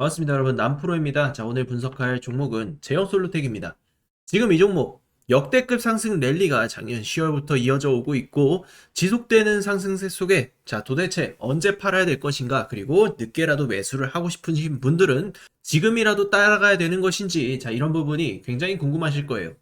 반갑습니다, 여러분. 남프로입니다. 자, 오늘 분석할 종목은 제형 솔루텍입니다. 지금 이 종목 역대급 상승 랠리가 작년 10월부터 이어져 오고 있고 지속되는 상승세 속에 자, 도대체 언제 팔아야 될 것인가? 그리고 늦게라도 매수를 하고 싶으신 분들은 지금이라도 따라가야 되는 것인지 자, 이런 부분이 굉장히 궁금하실 거예요.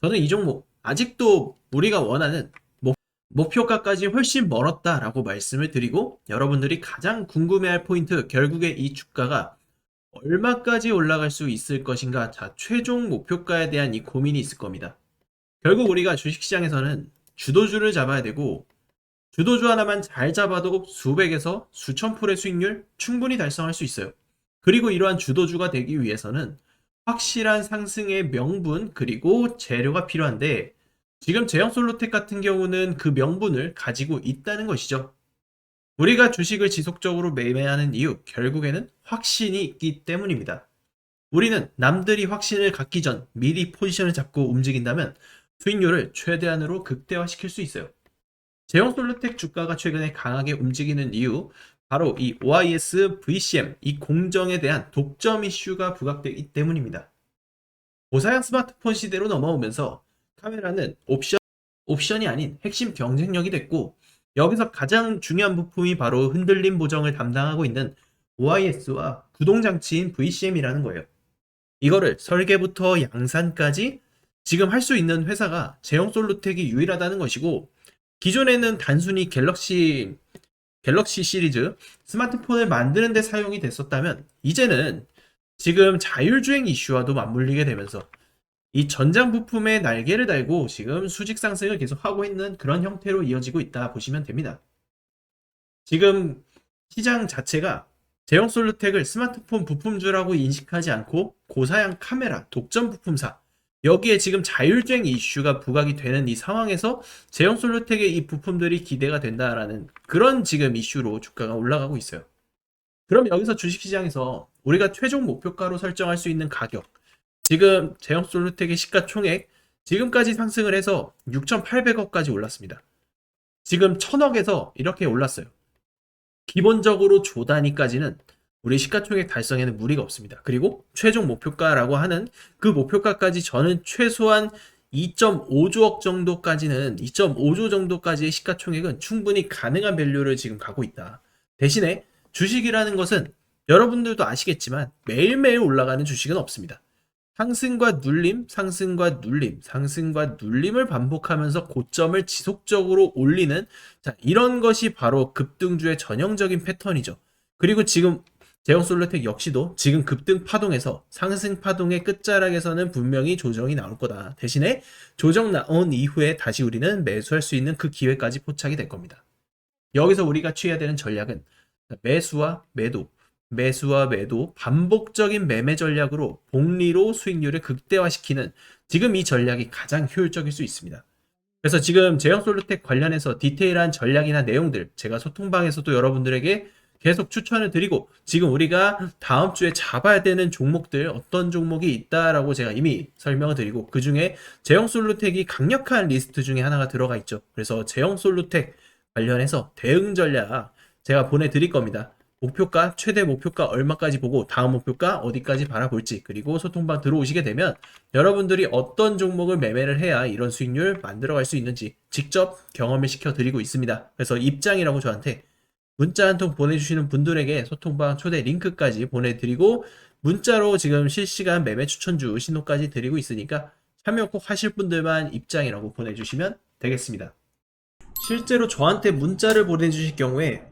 저는 이 종목 아직도 우리가 원하는 목- 목표가까지 훨씬 멀었다라고 말씀을 드리고 여러분들이 가장 궁금해할 포인트 결국에 이 주가가 얼마까지 올라갈 수 있을 것인가? 자, 최종 목표가에 대한 이 고민이 있을 겁니다. 결국 우리가 주식시장에서는 주도주를 잡아야 되고, 주도주 하나만 잘 잡아도 수백에서 수천 프로의 수익률 충분히 달성할 수 있어요. 그리고 이러한 주도주가 되기 위해서는 확실한 상승의 명분, 그리고 재료가 필요한데, 지금 제형솔로텍 같은 경우는 그 명분을 가지고 있다는 것이죠. 우리가 주식을 지속적으로 매매하는 이유, 결국에는 확신이 있기 때문입니다. 우리는 남들이 확신을 갖기 전 미리 포지션을 잡고 움직인다면 수익률을 최대한으로 극대화시킬 수 있어요. 제형솔루텍 주가가 최근에 강하게 움직이는 이유, 바로 이 OIS, VCM, 이 공정에 대한 독점 이슈가 부각되기 때문입니다. 고사양 스마트폰 시대로 넘어오면서 카메라는 옵션, 옵션이 아닌 핵심 경쟁력이 됐고, 여기서 가장 중요한 부품이 바로 흔들림 보정을 담당하고 있는 OIS와 구동장치인 VCM이라는 거예요. 이거를 설계부터 양산까지 지금 할 수 있는 회사가 제형 솔루텍이 유일하다는 것이고, 기존에는 단순히 갤럭시, 갤럭시 시리즈 스마트폰을 만드는 데 사용이 됐었다면, 이제는 지금 자율주행 이슈와도 맞물리게 되면서 이 전장 부품에 날개를 달고 지금 수직 상승을 계속 하고 있는 그런 형태로 이어지고 있다 보시면 됩니다. 지금 시장 자체가 제형 솔루텍을 스마트폰 부품주라고 인식하지 않고 고사양 카메라, 독점 부품사 여기에 지금 자율주행 이슈가 부각이 되는 이 상황에서 제형 솔루텍의 이 부품들이 기대가 된다라는 그런 지금 이슈로 주가가 올라가고 있어요. 그럼 여기서 주식시장에서 우리가 최종 목표가로 설정할 수 있는 가격 지금 제형 솔루텍의 시가총액 지금까지 상승을 해서 6,800억까지 올랐습니다. 지금 1,000억에서 이렇게 올랐어요. 기본적으로 조 단위까지는 우리 시가총액 달성에는 무리가 없습니다. 그리고 최종 목표가라고 하는 그 목표가까지 저는 최소한 2.5조억 정도까지는 2.5조 정도까지의 시가총액은 충분히 가능한 밸류를 지금 가고 있다. 대신에 주식이라는 것은 여러분들도 아시겠지만 매일매일 올라가는 주식은 없습니다. 상승과 눌림, 상승과 눌림, 상승과 눌림을 반복하면서 고점을 지속적으로 올리는 자, 이런 것이 바로 급등주의 전형적인 패턴이죠. 그리고 지금 제형솔루텍 역시도 지금 급등 파동에서 상승 파동의 끝자락에서는 분명히 조정이 나올 거다. 대신에 조정 나온 이후에 다시 우리는 매수할 수 있는 그 기회까지 포착이 될 겁니다. 여기서 우리가 취해야 되는 전략은 매수와 매도, 매수와 매도, 반복적인 매매 전략으로 복리로 수익률을 극대화시키는 지금 이 전략이 가장 효율적일 수 있습니다. 그래서 지금 제형솔루텍 관련해서 디테일한 전략이나 내용들 제가 소통방에서도 여러분들에게 계속 추천을 드리고 지금 우리가 다음 주에 잡아야 되는 종목들 어떤 종목이 있다라고 제가 이미 설명을 드리고 그 중에 제형솔루텍이 강력한 리스트 중에 하나가 들어가 있죠. 그래서 제형솔루텍 관련해서 대응 전략 제가 보내드릴 겁니다. 목표가 최대 목표가 얼마까지 보고 다음 목표가 어디까지 바라볼지 그리고 소통방 들어오시게 되면 여러분들이 어떤 종목을 매매를 해야 이런 수익률 만들어갈 수 있는지 직접 경험을 시켜드리고 있습니다. 그래서 입장이라고 저한테 문자 한 통 보내주시는 분들에게 소통방 초대 링크까지 보내드리고 문자로 지금 실시간 매매 추천주 신호까지 드리고 있으니까 참여 꼭 하실 분들만 입장이라고 보내주시면 되겠습니다. 실제로 저한테 문자를 보내주실 경우에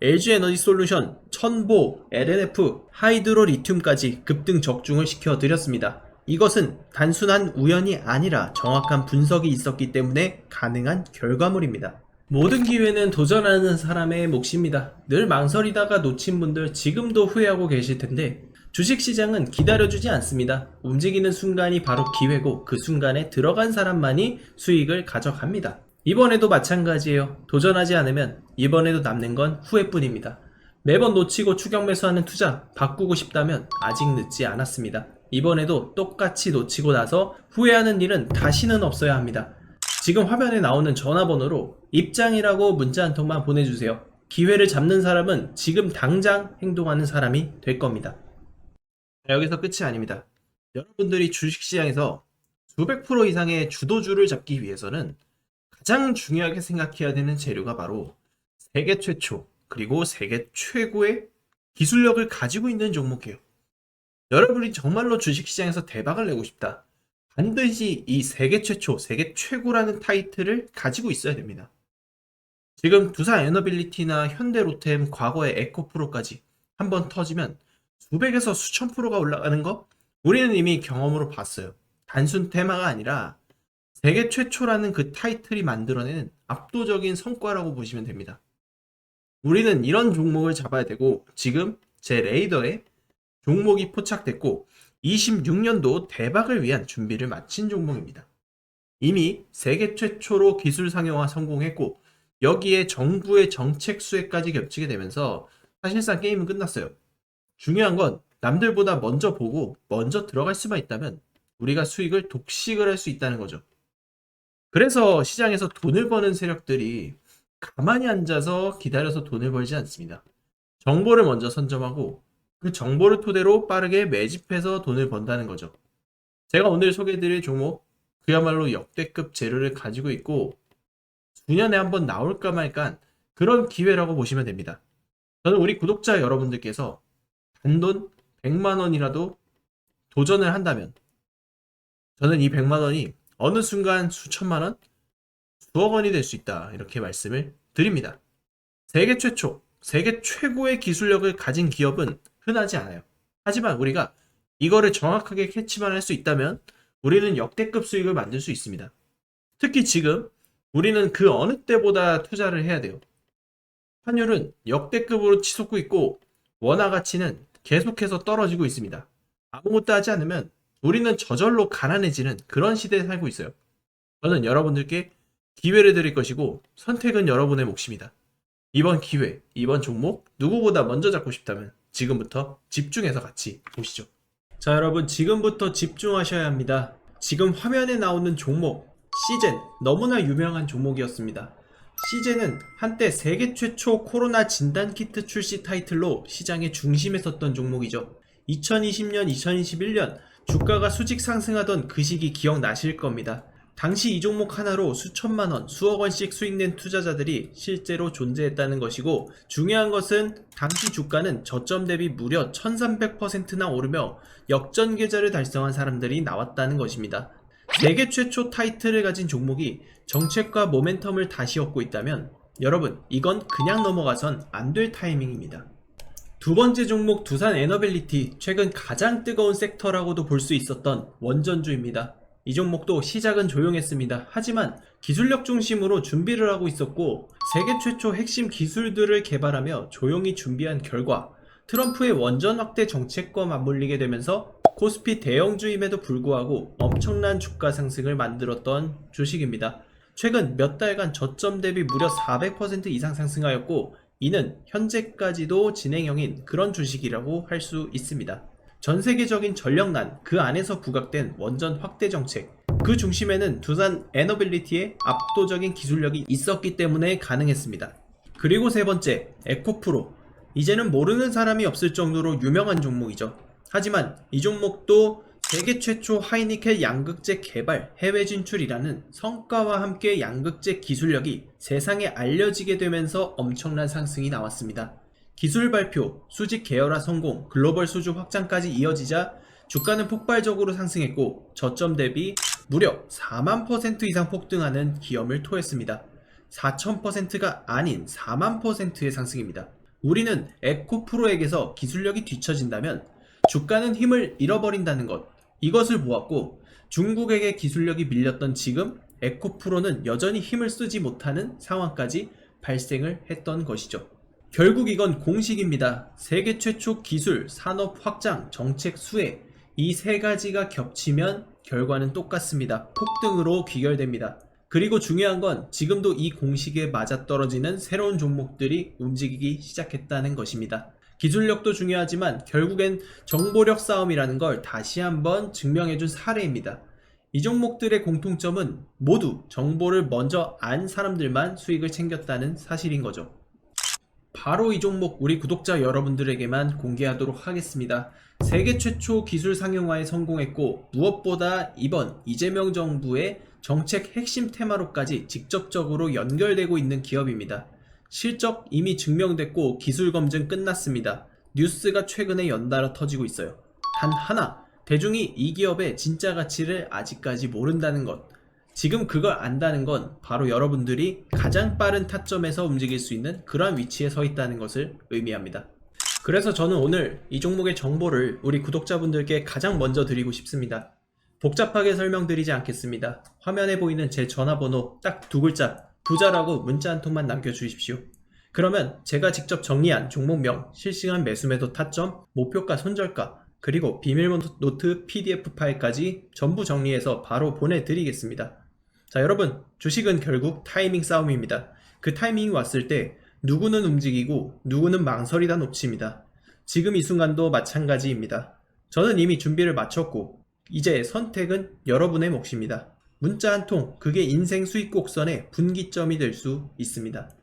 LG 에너지 솔루션, 천보, LNF, 하이드로 리튬까지 급등 적중을 시켜 드렸습니다. 이것은 단순한 우연이 아니라 정확한 분석이 있었기 때문에 가능한 결과물입니다. 모든 기회는 도전하는 사람의 몫입니다. 늘 망설이다가 놓친 분들 지금도 후회하고 계실 텐데 주식시장은 기다려주지 않습니다. 움직이는 순간이 바로 기회고 그 순간에 들어간 사람만이 수익을 가져갑니다. 이번에도 마찬가지예요. 도전하지 않으면 이번에도 남는 건 후회뿐입니다. 매번 놓치고 추격 매수하는 투자 바꾸고 싶다면 아직 늦지 않았습니다. 이번에도 똑같이 놓치고 나서 후회하는 일은 다시는 없어야 합니다. 지금 화면에 나오는 전화번호로 입장이라고 문자 한 통만 보내주세요. 기회를 잡는 사람은 지금 당장 행동하는 사람이 될 겁니다. 자, 여기서 끝이 아닙니다. 여러분들이 주식시장에서 수백 프로 이상의 주도주를 잡기 위해서는 가장 중요하게 생각해야 되는 재료가 바로 세계 최초 그리고 세계 최고의 기술력을 가지고 있는 종목이에요. 여러분이 정말로 주식시장에서 대박을 내고 싶다. 반드시 이 세계 최초, 세계 최고라는 타이틀을 가지고 있어야 됩니다. 지금 두산 에너빌리티나 현대로템, 과거의 에코프로까지 한번 터지면 수백에서 수천 프로가 올라가는 거 우리는 이미 경험으로 봤어요. 단순 테마가 아니라 세계 최초라는 그 타이틀이 만들어내는 압도적인 성과라고 보시면 됩니다. 우리는 이런 종목을 잡아야 되고 지금 제 레이더에 종목이 포착됐고 26년도 대박을 위한 준비를 마친 종목입니다. 이미 세계 최초로 기술 상용화 성공했고 여기에 정부의 정책 수혜까지 겹치게 되면서 사실상 게임은 끝났어요. 중요한 건 남들보다 먼저 보고 먼저 들어갈 수만 있다면 우리가 수익을 독식을 할 수 있다는 거죠. 그래서 시장에서 돈을 버는 세력들이 가만히 앉아서 기다려서 돈을 벌지 않습니다. 정보를 먼저 선점하고 그 정보를 토대로 빠르게 매집해서 돈을 번다는 거죠. 제가 오늘 소개해드릴 종목 그야말로 역대급 재료를 가지고 있고 수년에 한번 나올까 말까 그런 기회라고 보시면 됩니다. 저는 우리 구독자 여러분들께서 단돈 100만 원이라도 도전을 한다면 저는 이 100만 원이 어느 순간 수천만 원, 수억 원이 될 수 있다. 이렇게 말씀을 드립니다. 세계 최초, 세계 최고의 기술력을 가진 기업은 흔하지 않아요. 하지만 우리가 이거를 정확하게 캐치만 할 수 있다면 우리는 역대급 수익을 만들 수 있습니다. 특히 지금 우리는 그 어느 때보다 투자를 해야 돼요. 환율은 역대급으로 치솟고 있고 원화 가치는 계속해서 떨어지고 있습니다. 아무것도 하지 않으면 우리는 저절로 가난해지는 그런 시대에 살고 있어요. 저는 여러분들께 기회를 드릴 것이고 선택은 여러분의 몫입니다. 이번 기회, 이번 종목 누구보다 먼저 잡고 싶다면 지금부터 집중해서 같이 보시죠. 자, 여러분 지금부터 집중하셔야 합니다. 지금 화면에 나오는 종목 시젠 너무나 유명한 종목이었습니다. 시젠은 한때 세계 최초 코로나 진단 키트 출시 타이틀로 시장의 중심에 섰던 종목이죠. 2020년, 2021년 주가가 수직 상승하던 그 시기 기억나실 겁니다. 당시 이 종목 하나로 수천만 원, 수억 원씩 수익낸 투자자들이 실제로 존재했다는 것이고 중요한 것은 당시 주가는 저점 대비 무려 1300%나 오르며 역전 계좌를 달성한 사람들이 나왔다는 것입니다. 세계 최초 타이틀을 가진 종목이 정책과 모멘텀을 다시 얻고 있다면 여러분 이건 그냥 넘어가선 안 될 타이밍입니다. 두 번째 종목 두산 에너빌리티 최근 가장 뜨거운 섹터라고도 볼 수 있었던 원전주입니다. 이 종목도 시작은 조용했습니다. 하지만 기술력 중심으로 준비를 하고 있었고 세계 최초 핵심 기술들을 개발하며 조용히 준비한 결과 트럼프의 원전 확대 정책과 맞물리게 되면서 코스피 대형주임에도 불구하고 엄청난 주가 상승을 만들었던 주식입니다. 최근 몇 달간 저점 대비 무려 400% 이상 상승하였고 이는 현재까지도 진행형인 그런 주식이라고 할 수 있습니다. 전 세계적인 전력난 그 안에서 부각된 원전 확대 정책 그 중심에는 두산 에너빌리티의 압도적인 기술력이 있었기 때문에 가능했습니다. 그리고 세 번째 에코프로 이제는 모르는 사람이 없을 정도로 유명한 종목이죠. 하지만 이 종목도 세계 최초 하이니켈 양극재 개발 해외 진출이라는 성과와 함께 양극재 기술력이 세상에 알려지게 되면서 엄청난 상승이 나왔습니다. 기술 발표, 수직 계열화 성공, 글로벌 수주 확장까지 이어지자 주가는 폭발적으로 상승했고 저점 대비 무려 4만 퍼센트 이상 폭등하는 기염을 토했습니다. 4,000%가 아닌 4만 퍼센트의 상승입니다. 우리는 에코프로에게서 기술력이 뒤처진다면 주가는 힘을 잃어버린다는 것. 이것을 보았고 중국에게 기술력이 밀렸던 지금 에코프로는 여전히 힘을 쓰지 못하는 상황까지 발생을 했던 것이죠. 결국 이건 공식입니다. 세계 최초 기술, 산업 확장, 정책 수혜. 이 세 가지가 겹치면 결과는 똑같습니다. 폭등으로 귀결됩니다. 그리고 중요한 건 지금도 이 공식에 맞아떨어지는 새로운 종목들이 움직이기 시작했다는 것입니다. 기술력도 중요하지만 결국엔 정보력 싸움이라는 걸 다시 한번 증명해준 사례입니다. 이 종목들의 공통점은 모두 정보를 먼저 안 사람들만 수익을 챙겼다는 사실인 거죠. 바로 이 종목 우리 구독자 여러분들에게만 공개하도록 하겠습니다. 세계 최초 기술 상용화에 성공했고 무엇보다 이번 이재명 정부의 정책 핵심 테마로까지 직접적으로 연결되고 있는 기업입니다. 실적 이미 증명됐고 기술 검증 끝났습니다. 뉴스가 최근에 연달아 터지고 있어요. 단 하나, 대중이 이 기업의 진짜 가치를 아직까지 모른다는 것. 지금 그걸 안다는 건 바로 여러분들이 가장 빠른 타점에서 움직일 수 있는 그러한 위치에 서 있다는 것을 의미합니다. 그래서 저는 오늘 이 종목의 정보를 우리 구독자분들께 가장 먼저 드리고 싶습니다. 복잡하게 설명드리지 않겠습니다. 화면에 보이는 제 전화번호 딱 두 글자, 부자라고 문자 한 통만 남겨주십시오. 그러면 제가 직접 정리한 종목명, 실시간 매수매도 타점, 목표가 손절가, 그리고 비밀 노트 PDF 파일까지 전부 정리해서 바로 보내드리겠습니다. 자, 여러분, 주식은 결국 타이밍 싸움입니다. 그 타이밍이 왔을 때 누구는 움직이고 누구는 망설이다 놓칩니다. 지금 이 순간도 마찬가지입니다. 저는 이미 준비를 마쳤고 이제 선택은 여러분의 몫입니다. 문자 한 통, 그게 인생 수익 곡선의 분기점이 될 수 있습니다.